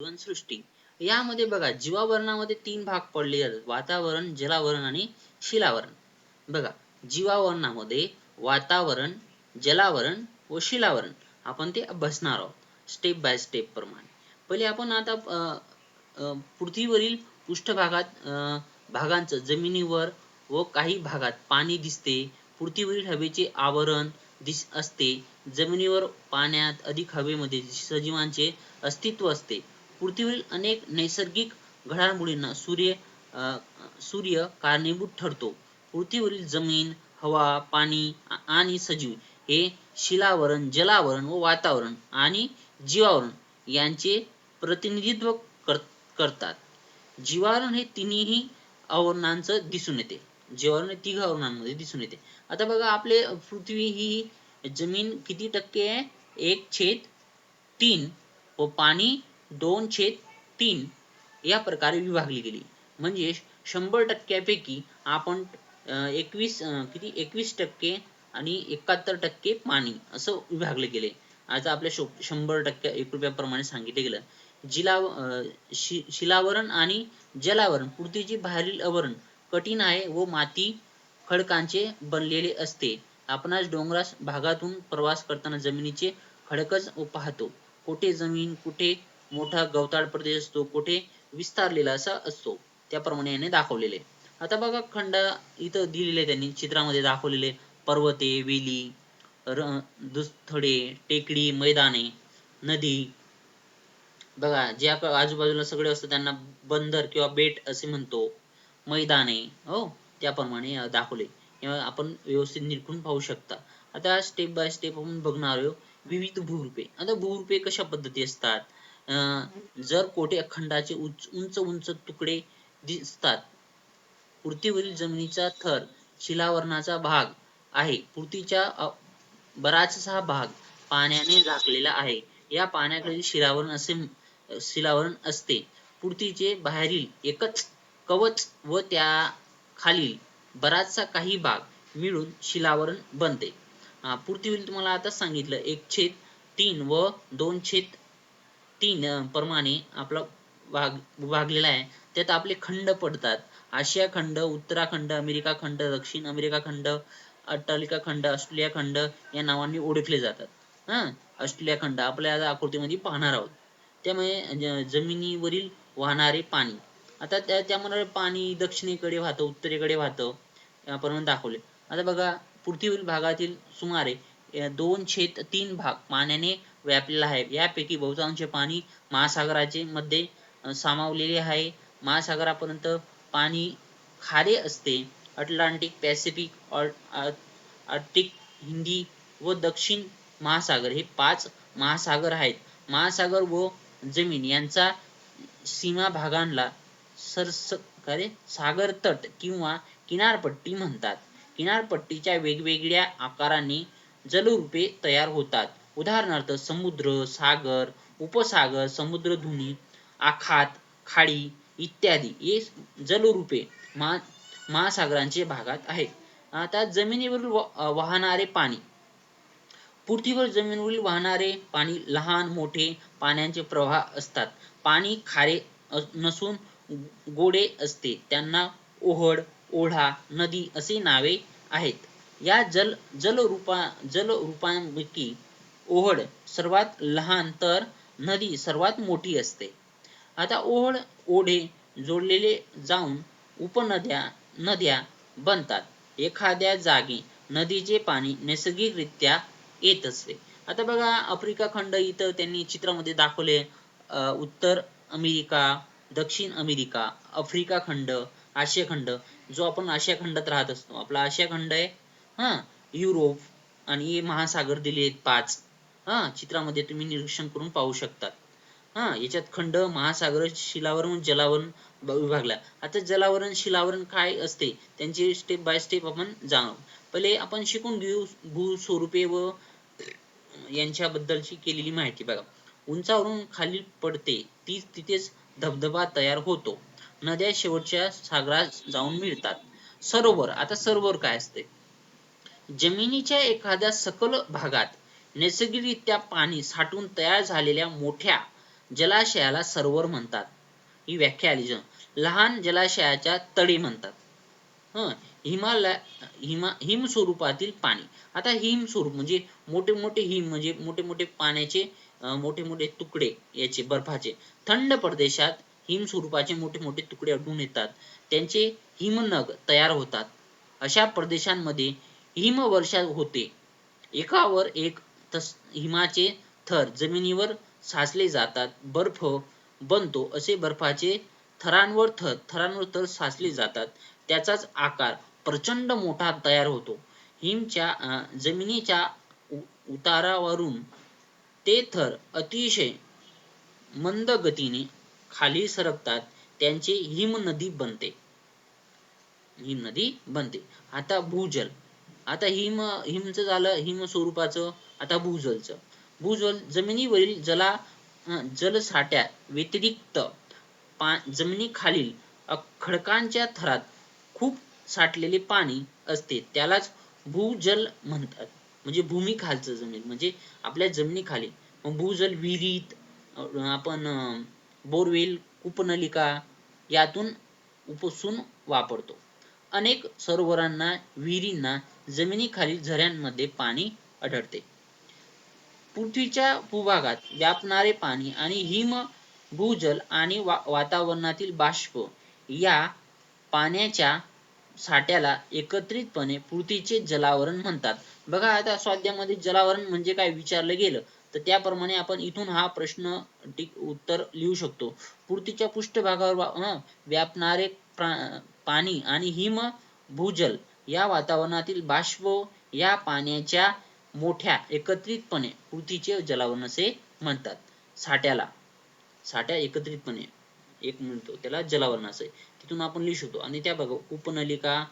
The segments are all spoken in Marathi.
जीवनसृष्टी. यामध्ये बघा जीवावरणामध्ये तीन भाग पडले जातात. वातावरण जलावरण आणि शिलावरण. बघा जीवावरणामध्ये वातावरण जलावरण व शिलावरण. आपण ते अभ्यासणार आहोत स्टेप बाय स्टेप प्रमाणे. पहिले आपण आता पृथ्वीवरील पृष्ठभागात अं, भागांचं जमिनीवर व काही भागात पाणी दिसते. पृथ्वीवरील हवेचे आवरण दिस असते. जमिनीवर पाण्यात अधिक हवेमध्ये सजीवांचे अस्तित्व असते. पृथ्वीवरील अनेक नैसर्गिक घडामोडींना सूर्य सूर्य कारणीभूत ठरतो. पृथ्वीवरील जमीन हवा पाणी आणि सजीव हे शिलावरण जलावरण व वातावरण आणि जीवावरण यांचे प्रतिनिधित्व कर, करतात. जीवावरण हे तिन्ही आवरणांचं दिसून येते. जीवावरण हे तिघ आवरणांमध्ये दिसून येते. आता बघा आपले पृथ्वी ही जमीन किती टक्के आहे? एक छेद तीन व पाणी दोन छेद तीन या प्रकारे विभागली गेली. म्हणजे शंभर टक्क्यापैकी आपण एकवीस किती? एकवीस टक्के आणि एकाहत्तर टक्के पाणी असं विभागले गेले. आता आपल्या शो- शंभर टक्के एक रुपयाप्रमाणे सांगितले गेलं. जिला शि, शिलावरण आणि जलावरण पृथ्वीचे बाहेरील आवरण कठीण आहे व माती खडकांचे बनलेले असते. आपणास डोंगरास भागातून प्रवास करताना जमिनीचे खडकच पाहतो. कुठे जमीन कुठे मोठा गवताळ प्रदेश असतो कुठे विस्तारलेला असा असतो. त्याप्रमाणे याने दाखवलेले. आता बघा खंड इथं दिलेले त्यांनी चित्रामध्ये दाखवलेले. पर्वते वेली र- दुस्थळे टेकडी मैदाने नदी. बघा जे आपण आजूबाजूला सगळे असतं त्यांना बंदर किंवा बेट असे म्हणतो. मैदाने हो त्याप्रमाणे दाखवले. किंवा आपण व्यवस्थित निरखून पाहू शकता. आता स्टेप बाय स्टेप आपण बघणार आहोत विविध भूरूपे. आता भूरूपे कशा पद्धती असतात? अं, जर कोठे खंडाचे उंच उंच तुकडे दिसतात पृथ्वीवरील जमिनीचा थर शिलावरणाचा भाग आहे. पृथ्वीच्या बराचसा भाग पाण्याने झाकलेला आहे. या पाण्याकडे शिलावरण असे शिलावरण असते. पृथ्वीचे बाहेरील एकच कवच व त्या खालील बराचसा काही भाग मिळून शिलावरण बनते. पृथ्वीवरील तुम्हाला आता सांगितलं एक छेद तीन व दोन छेद तीन प्रमाणे आपला भाग विभागलेला आहे. त्यात आपले खंड पडतात. आशिया खंड उत्तराखंड अमेरिका खंड दक्षिण अमेरिका खंड अट्टालिका खंड ऑस्ट्रेलिया खंड या नावांनी ओळखले जातात. हा? ऑस्ट्रेलिया खंड. आपल्या आकृतीमध्ये पाहणार आहोत. त्यामुळे जमिनीवरील वाहणारे पाणी. आता त्या त्यामुळे पाणी दक्षिणेकडे वाहतं उत्तरेकडे वाहतं. याप्रमाणे दाखवले. आता बघा पृथ्वीवरील भागातील सुमारे दोन छेद तीन भाग. पाण्याने व्यापलेला आहे यापैकी बहुतांश पाणी महासागराचे मध्ये सामावलेले आहे. महासागरापर्यंत पाणी खारे असते. अटलांटिक पॅसिफिक आर्टिक हिंदी व दक्षिण महासागर हे पाच महासागर आहेत. महासागर व जमीन यांचा सीमा भागांना सरस सागर तट किंवा किनारपट्टी म्हणतात. किनारपट्टीच्या वेगवेगळ्या आकाराने जलरूपे तयार होतात. उदाहरणार्थ समुद्र सागर उपसागर समुद्रधुनी आखात खाडी इत्यादी. हे जलरूपे महा महासागरांचे भागात आहेत. आता जमिनीवरील वाहणारे पाणी. पृथ्वीवर जमिनीवरील वाहणारे पाणी लहान मोठे पाण्याचे प्रवाह असतात. पाणी खारे नसून गोडे असते. त्यांना ओहड ओढा नदी असे नावे आहेत. या जल जलरूपा जलरूपांपैकी ओहळ सर्वात लहान तर नदी सर्वात मोठी असते. आता ओहळ ओढे जोडलेले जाऊन उपनद्या नद्या बनतात. एखाद्या जागी नदीचे पाणी नैसर्गिकरित्या येत असते. आता बघा आफ्रिका खंड इथं त्यांनी चित्रामध्ये दाखवले उत्तर अमेरिका दक्षिण अमेरिका आफ्रिका खंड आशिया खंड जो आपण आशिया खंडात राहत असतो. आपला आशिया खंड आहे हा युरोप आणि महासागर दिले आहेत पाच. हा चित्रामध्ये तुम्ही निरीक्षण करून पाहू शकता. हा याच्यात खंड महासागर शिलावरण जलावरण विभागला. आता जलावरण शिलावरण काय असते? त्यांचे स्टेप बाय स्टेप आपण जाणू. पहिले आपण शिकून घेऊ भूस्वरूपे व यांच्याबद्दलची केलेली माहिती बघा. उंचावरून खाली पडते ती तिथेच धबधबा तयार होतो. नद्या शेवटच्या सागरात जाऊन मिळतात. सरोवर आता सरोवर काय असते? जमिनीच्या एखाद्या सकल भागात नैसर्गिकरित्या पाणी साठून तयार झालेल्या मोठ्या जलाशयाला सरोवर म्हणतात. ही व्याख्या आली लहान जलाशयाच्या तळी म्हणतात. हं हिमालय हिमा हिम स्वरूपातील पाणी. आता हिम स्वरूप म्हणजे मोठे मोठे हिम म्हणजे मोठे मोठे पाण्याचे मोठे मोठे तुकडे याचे बर्फाचे. थंड प्रदेशात हिम स्वरूपाचे मोठे मोठे तुकडे आढळून येतात. त्यांचे हिमनग तयार होतात. अशा प्रदेशांमध्ये हिमवर्षा होते. एकावर एक तस हिमाचे थर जमिनीवर साचले जातात. बर्फ बनतो. असे बर्फाचे थरांवर थर थरांवर थर साचले जातात. त्याचाच आकार प्रचंड मोठा तयार होतो. हिमच्या जमिनीच्या उतारावरून ते थर अतिशय मंद गतीने खाली सरकतात. त्यांचे हिम नदी बनते. हिमनदी बनते. आता भूजल. आता हिम हिमचं झालं हिम स्वरूपाचं आता भूजलचं. भूजल जमिनीवरील जला जलसाठ्या व्यतिरिक्त पा जमिनीखालील खडकांच्या थरात खूप साठलेले पाणी असते. त्यालाच भूजल म्हणतात. म्हणजे भूमी खालचं जमीन म्हणजे आपल्या जमिनीखाली. भूजल विहिरीत आपण बोरवेल कूपनलिका यातून उपसून वापरतो. अनेक सरोवरांना विहिरींना जमिनीखालील झऱ्यांमध्ये पाणी आढळते. पृथ्वीच्या भूभागात व्यापणारे पाणी आणि हिम भूजल आणि वा वातावरणातील बाष्प या पाण्याच्या साठ्याला एकत्रितपणे पृथ्वीचे जलावरण म्हणतात. बघा आता स्वाध्यामध्ये जलावरण म्हणजे काय विचारलं गेलं तर त्याप्रमाणे आपण इथून हा प्रश्न उत्तर लिहू शकतो. पृथ्वीच्या पृष्ठभागावर व्यापणारे पाणी आणि हिम भूजल या वातावरणातील बाष्प या पाण्याच्या मोठ्या एकत्रितपणे पृथ्वीचे जलावरण असे म्हणतात. साठ्याला साठ्या एकत्रितपणे एक म्हणतो त्याला जलावरण असे. तिथून आपण लिहू शकतो. आणि त्या बघा उपनलिका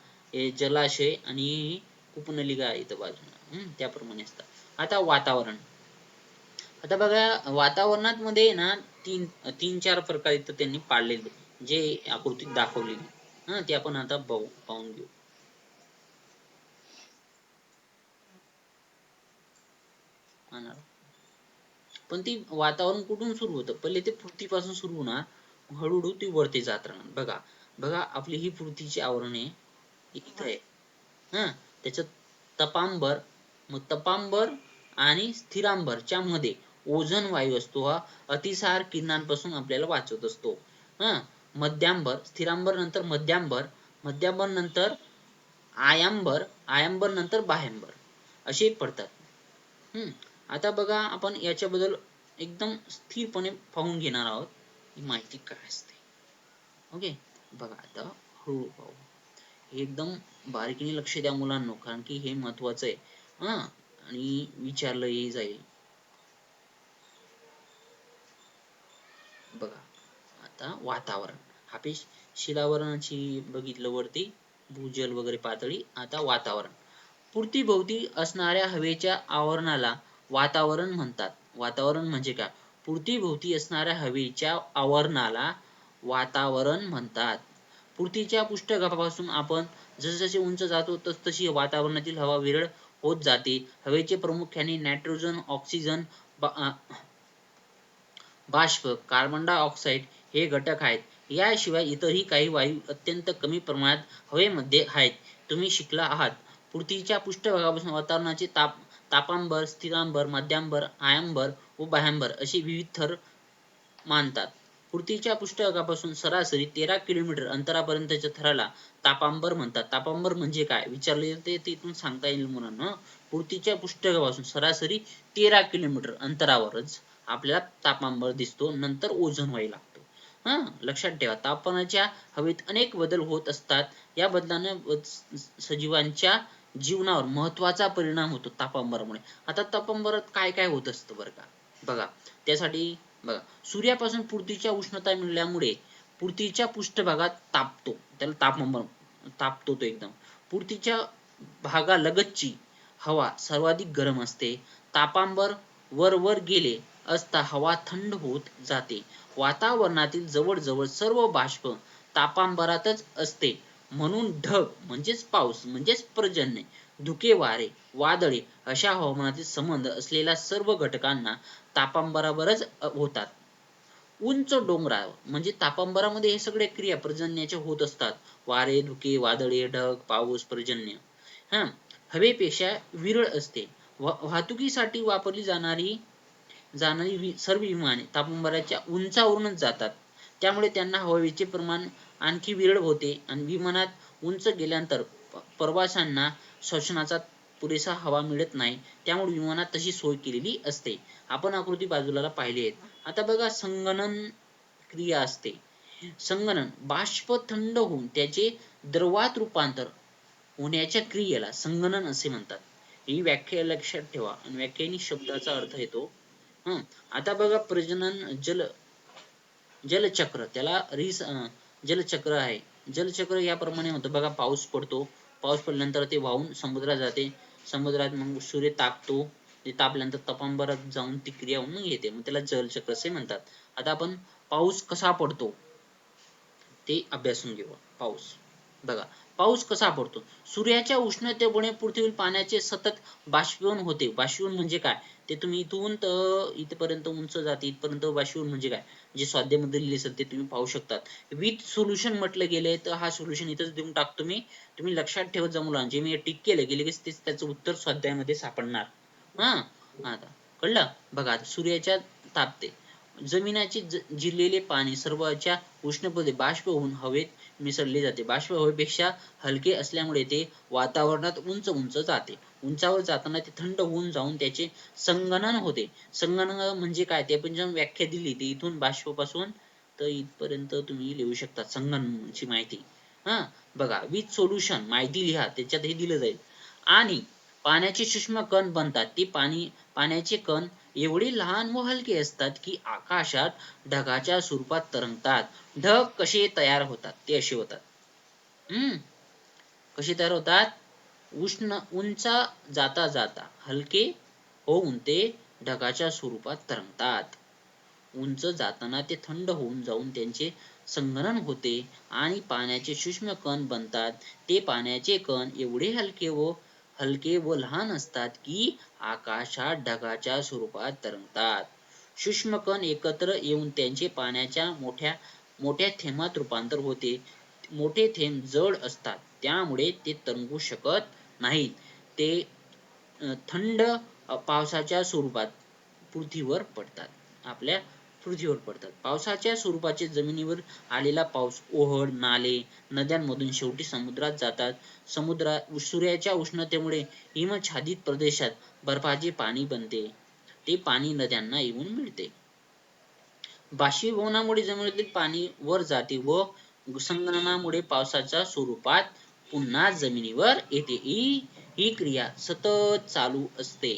जलाशय आणि उपनलिका आहे इथं बाजूला. त्याप्रमाणे असतात. आता वातावरण. आता बघा वातावरणात मध्ये ना तीन तीन चार प्रकार इथं त्यांनी पाडलेले जे आकृतीत दाखवलेली हा ते आपण आता बघू पाहून घेऊ. पाहणार. पण ती वातावरण कुठून सुरू होतं? पहिले ते पृथ्वीपासून सुरू होणार. हळूहळू ती वरती जात राहणार. बघा बघा आपली ही पृथ्वीची आवरण आहे. इथं आहे. हा? त्याच्यात तपांबर मग तपांबर आणि स्थिरांबरच्या मध्ये ओझोन वायू असतो हा. अतिसार किरणांपासून आपल्याला वाचवत असतो. हा? मध्यांबर स्थिरांबर नंतर मध्यांबर मध्यांबर नंतर आयांबर आयांबर नंतर बाह्यांबर असे पडतात. हम्म आता बघा आपण याच्याबद्दल एकदम स्थिरपणे पाहून घेणार आहोत. ही माहिती काय असते? ओके? बघा आता हळू पाहू हे एकदम बारीकीने लक्ष द्या मुलांना कारण की हे महत्वाचं आहे. हा? आणि विचारलंही जाईल. बघा आता वातावरण. हा पेश शिलावरणाची बघितलं वरती भूजल वगैरे पातळी आता वातावरण. पृथ्वीभोवती असणाऱ्या हवेच्या आवरणाला वातावरण म्हणतात. वातावरण म्हणजे काय? पृथ्वीभोवती असणाऱ्या हवेच्या आवरणाला वातावरण म्हणतात. पृथ्वीच्या पृष्ठभागापासून आपण जसजसे उंच जातो तसतशी वातावरणातील हवा विरळ होत जाते. हवेचे प्रामुख्याने नायट्रोजन ऑक्सिजन बाष्प कार्बन डायऑक्साइड हे घटक आहेत. याशिवाय इतरही काही वायू अत्यंत कमी प्रमाणात हवेमध्ये आहेत. तुम्ही शिकला आहात. पृथ्वीच्या पृष्ठभागापासून वातावरणाचे ताप तापांबर स्थिरांबर मध्यांबर आयांबर व बाह्यांबर अशी विविध थर मानतात. पृथ्वीच्या पृष्ठभागापासून सरासरी तेरा किलोमीटर अंतरापर्यंतच्या थराला तापांबर म्हणतात. तापांबर म्हणजे काय? विचारले ते तिथून सांगता येईल मुलांना. पृथ्वीच्या पृष्ठभागापासून सरासरी तेरा किलोमीटर अंतरावरच आपल्याला तापांबर दिसतो. नंतर ओझोन व्हायला लागतो. हा? लक्षात ठेवा तापमानाच्या हवेत अनेक बदल होत असतात. या बदलाने सजीवांच्या जीवनावर महत्त्वाचा परिणाम होतो तापांबरामुळे आता तापांबरात काय काय होत असतं बरं का? बघा त्यासाठी बघा सूर्यापासून पृथ्वीच्या उष्णता मिळाल्यामुळे पृथ्वीच्या पृष्ठभागात तापतो. त्याला तापंबर तापतो तो एकदम. पृथ्वीच्या भागालगतची हवा सर्वाधिक गरम असते. तापांबर वर वर गेले असता हवा थंड होत जाते. वातावरणातील जवळजवळ सर्व बाष्प तापांबरातच असते. म्हणून ढग म्हणजेच पाऊस म्हणजेच पर्जन्य धुके वारे वादळे अशा हवामानातील संबंध असलेल्या सर्व घटकांना तापांबराबरच होतात. उंच डोंगरावर म्हणजे तापांबरामध्ये हे सगळे क्रिया पर्जन्याचे होत असतात. वारे धुके वादळे ढग पाऊस पर्जन्य. हा? हवेपेक्षा विरळ असते. वाहतुकीसाठी वापरली जाणारी जाणारी सर्व विमाने तापांबराच्या उंचावरूनच जातात. त्यामुळे त्यांना हवेचे प्रमाण आणखी विरळ होते आणि विमानात उंच गेल्यानंतर प्रवाशांना श्वसनाचा पुरेसा हवा मिळत नाही. त्यामुळे विमानात तशी सोय केलेली असते. आपण आकृती बाजूला पाहिली आहेत. आता बघा संगणन क्रिया असते. संगणन बाष्प थंड होऊन त्याचे द्रवात रूपांतर होण्याच्या क्रियेला संगणन असे म्हणतात. ही व्याख्या लक्षात ठेवा. आणि व्याख्यानी शब्दाचा अर्थ येतो हम्म आता बघा प्रजनन जल जलचक्र त्याला रिस जलचक्र आहे. जलचक्र याप्रमाणे होतं. बघा पाऊस पडतो. पाऊस पडल्यानंतर ते वाहून समुद्रात जाते. समुद्रात मग सूर्य तापतो. ते तापल्यानंतर तपांबरात जाऊन ती क्रिया होऊन येते. मग त्याला जलचक्र असे म्हणतात. आता आपण पाऊस कसा पडतो? ते अभ्यासून घेऊ पाऊस. बघा पाऊस कसा पडतो? सूर्याच्या उष्णतेमुळे पृथ्वीवर पाण्याचे सतत बाष्पीभवन होते. बाष्पीभवन म्हणजे काय? ते तुम्ही इथून इथपर्यंत उंच जाते. इथपर्यंत बाष्पीभवन म्हणजे काय? जे स्वाध्यायमध्ये लिहिले सध्या तुम्ही पाहू शकतात. विथ सोल्युशन म्हटलं गेले तर हा सोल्युशन इथंच देऊन टाकतो मी. तुम्ही लक्षात ठेवत जा मुलांचे मी टिक केलं गेले की तेच त्याचं उत्तर स्वाध्यायामध्ये सापडणार. हा? आता कळलं? बघा सूर्याच्या तापते. जमिनाचे जिरलेले पाणी सर्वच्या उष्णपदे बाष्प होऊन हवेत मिसळले जाते. बाष्प हवेपेक्षा हलके असल्यामुळे ते वातावरणात उंच उंच जाते. उंचावर जाताना ते थंड होऊन जाऊन त्याचे संगणन होते. संगणन म्हणजे काय? ते पण जेव्हा व्याख्या दिली ती इथून बाष्पापासून तर इथपर्यंत तुम्ही लिहू शकता. संगणनची माहिती. हा? बघा विथ सोल्युशन माहिती लिहा त्याच्यात हे दिलं जाईल. आणि पाण्याचे सूक्ष्म कण बनतात. ते पाणी पाण्याचे कण एवढे लहान व हलके असतात की आकाशात ढगाच्या स्वरूपात तरंगतात. ढग कसे तयार होतात? ते असे होतात. हम्म? कसे तयार होतात? उष्ण उंचा जाता जाता हलके होऊन ते ढगाच्या स्वरूपात तरंगतात. उंच जाताना ते थंड होऊन जाऊन त्यांचे संगणन होते आणि पाण्याचे सूक्ष्म कण बनतात. ते पाण्याचे कण एवढे हलके व हलके व लहान असतात की आकाशात ढगाच्या स्वरूपात तरंगतात. सूक्ष्म कण एकत्र येऊन त्यांचे पाण्याच्या मोठ्या मोठ्या थेंबात रूपांतर होते. मोठे थेंब जड असतात. त्यामुळे ते तरंगू शकत नाहीत. ते थंड पावसाच्या स्वरूपात पृथ्वीवर पडतात. आपल्या पृथ्वीवर पडतात. पावसाच्या स्वरूपाचे जमिनीवर आलेला पाऊस ओहळ नाले नद्यांमधून शेवटी समुद्रात जातात. समुद्रात सूर्याच्या उष्णतेमुळे हिमच्छादित प्रदेशात बर्फाचे पाणी बनते. ते पाणी नद्यांना येऊन मिळते. बाष्पीभवनामुळे जमिनीतील पाणी वर जाते व संगणनामुळे पावसाच्या स्वरूपात पुन्हा जमिनीवर येते. ही ही क्रिया सतत चालू असते.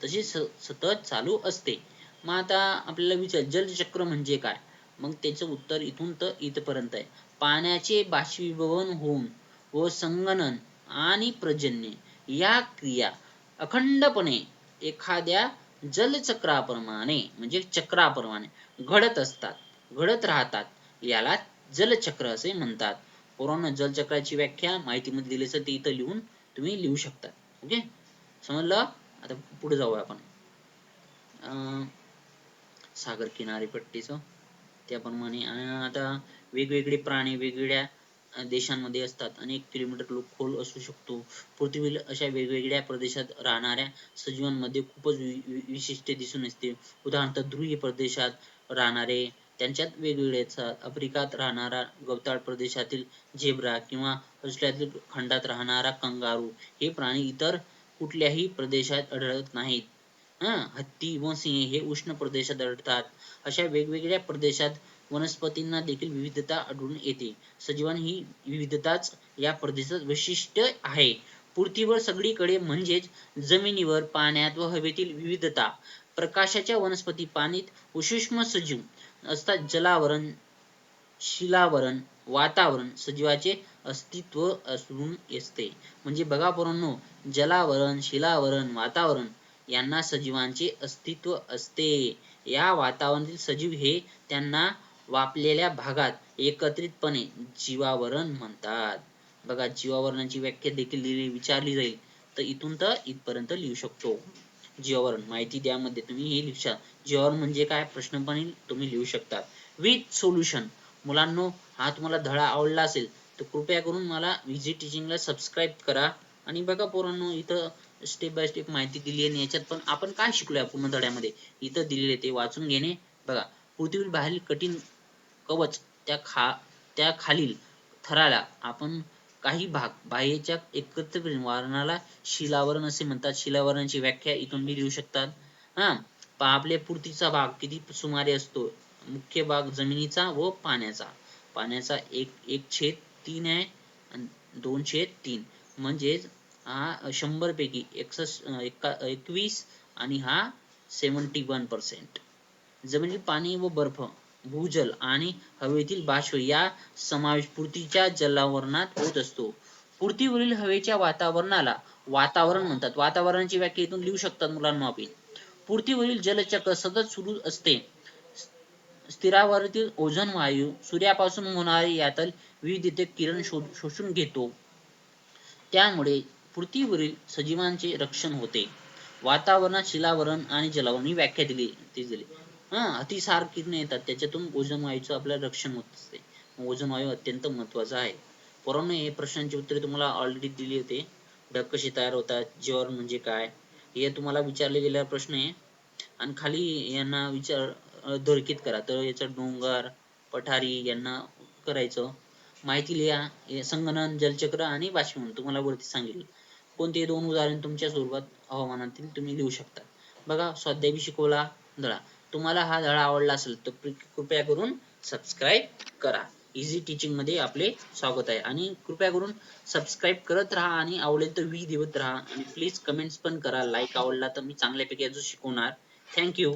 तशी सतत चालू असते. मग आता आपल्याला विचार जलचक्र म्हणजे काय? मग त्याचं उत्तर इथून तर इथपर्यंत आहे. पाण्याचे बाष्पीभवन होऊन व संगणन आणि प्रजन्य या क्रिया अखंडपणे एखाद्या जलचक्राप्रमाणे म्हणजे चक्राप्रमाणे घडत असतात घडत राहतात. याला जलचक्र असे म्हणतात. पोरांना जलचक्राची व्याख्या माहितीमध्ये दिली असेल ती इथं लिहून तुम्ही लिहू शकता. ओके समजलं? आता पुढे जाऊया आपण. अं, सागर किनारीपट्टीचं त्याप्रमाणे आता वेगवेगळे प्राणी वेगवेगळ्या देशांमध्ये असतात. अनेक किलोमीटर लोक खोल असू शकतो. पृथ्वीला अशा वेगवेगळ्या प्रदेशात राहणाऱ्या सजीवांमध्ये खूपच वि- विशिष्ट दिसून असते उदाहरणार्थ ध्रुवीय प्रदेशात राहणारे त्यांच्यात वेगवेगळे आफ्रिकात राहणारा गवताळ प्रदेशातील झेब्रा किंवा ऑस्ट्रेलियातील खंडात राहणारा कंगारू हे प्राणी इतर कुठल्याही प्रदेशात आढळत नाहीत. हत्ती व सिंह हे उष्ण प्रदेशात आढळतात. अशा वेगवेगळ्या प्रदेशात वनस्पतींना देखील विविधता आढळून येते. सजीवांनी ही विविधताच या प्रदेशात वैशिष्ट्य आहे. पृथ्वीवर सगळीकडे म्हणजेच जमिनीवर पाण्यात व हवेतील विविधता. प्रकाशाच्या वनस्पती पाणीत व सूक्ष्म सजीव असतात जलावरण शिलावरण वातावरण सजीवाचे अस्तित्व असून असते म्हणजे बघा पोरांनो जलावरण शिलावरण वातावरण यांना सजीवांचे अस्तित्व असते. या वातावरणातील सजीव हे त्यांना वापलेल्या भागात एकत्रितपणे जीवावरण म्हणतात. बघा जीवावरणाची व्याख्या देखील लिहिली विचारली जाईल. तर इथून तर इथपर्यंत लिहू शकतो. जीवावरण माहिती द्या मध्ये तुम्ही हे लिहू शकता जीवावरण म्हणजे काय? प्रश्न पण तुम्ही लिहू शकता विथ सोल्युशन मुलांनो हा तुम्हाला धडा आवडला असेल तर कृपया करून मला विजी टीचिंगला सबस्क्राईब करा. आणि बघा पोरांनो इथं स्टेप बाय स्टेप माहिती दिली आहे आणि याच्यात पण आपण काय शिकलोय पूर्ण धड्यामध्ये? इथं दिलेले ते वाचून घेणे. बघा पृथ्वी बाहेरील कठीण कवच त्या खा त्या खालील थराला आपण काही भाग बाह्यच्या एकत्र वारणाला शिलावरण असे म्हणतात. शिलावरणाची व्याख्या इथून मी लिहू शकतात. हा? पहा आपल्या पूर्तीचा भाग किती सुमारे असतो? मुख्य भाग जमिनीचा व पाण्याचा. पाण्याचा एक एक छेद तीन आहे दोन छेद तीन. म्हणजेच हा शंभर पैकी एकसष्ट एका एकवीस आणि हा सेवन्टी वन पर्सेंट जमिनीत पाणी व बर्फ. भूजल आणि हवेतील बाष्प या समावेश पृथ्वीच्या जलावरणात होत असतो. पृथ्वीवरील हवेच्या वातावरणाला वातावरण म्हणतात. वातावरणाची व्याख्या इथून लिहू शकतात मुलांना आपण. पृथ्वीवरील जलचक्र सतत सुरू असते. स्थिरावरील ओझोन वायू सूर्यापासून होणारे यातल विविध किरण शोषून घेतो. त्यामुळे पृथ्वीवरील सजीवांचे रक्षण होते. वातावरणात शिलावरण आणि जलावरण ही व्याख्या दिली ती दिली. हा अतिसार किरणे येतात. त्याच्यातून ओझोन वायूचं आपल्याला रक्षण होत असते. ओझोन वायू अत्यंत महत्त्वाचा आहे. पोरांनो हे प्रश्नांची उत्तरे तुम्हाला ऑलरेडी दिली होती. ढग कशी तयार होतात. जीवावरण म्हणजे काय? हे तुम्हाला विचारले गेलेला प्रश्न आहे. आणि खाली यांना विचार दरकित करा. तर याचा डोंगर पठारी यांना करायचं. माहिती लिहा. संगणन जलचक्र आणि बाष्पीभवन. तुम्हाला वरती सांगेल. कोणते दोन उदाहरण तुमच्या स्वरूपात हवामानातील तुम्ही लिहू शकता? बघा स्वाध्याय शिकवला धडा. तुम्हाला हा धडा आवडला असेल तर कृपया करून सबस्क्राईब करा. इझी टीचिंगमध्ये आपले स्वागत आहे. आणि कृपया करून सबस्क्राईब करत राहा आणि आवडेल तर वी देवत राहा. आणि प्लीज कमेंट्स पण करा. लाईक आवडला तर मी चांगल्यापैकी अजून शिकवणार. थँक्यू